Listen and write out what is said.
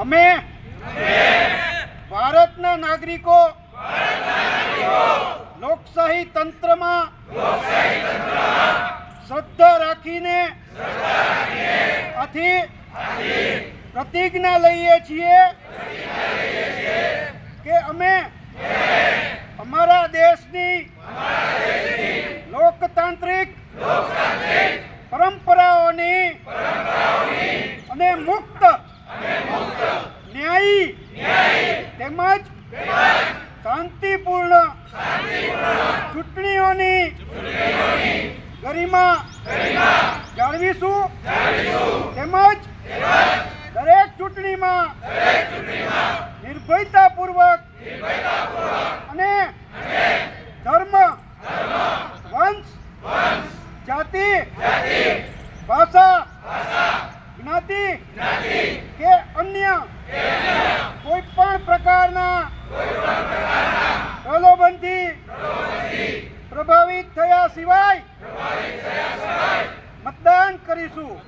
અમે ભારતના નાગરિકો લોકશાહી તંત્રમાં શ્રદ્ધા રાખીને આથી પ્રતિજ્ઞા લઈએ છીએ કે અમે અમારા દેશની લોકતાંત્રિક પરંપરાઓની અને મુક્ત ન્યાયી તેમજ શાંતિપૂર્ણ ચૂંટણીઓની ગરિમા જાળવીશું. તેમજ દરેક ચૂંટણીમાં નિર્ભયતાપૂર્વક અને ધર્મ વંશ જાતિ ભાષા જ્ઞાતિ પ્રભાવિત થયા સિવાય મતદાન કરીશું.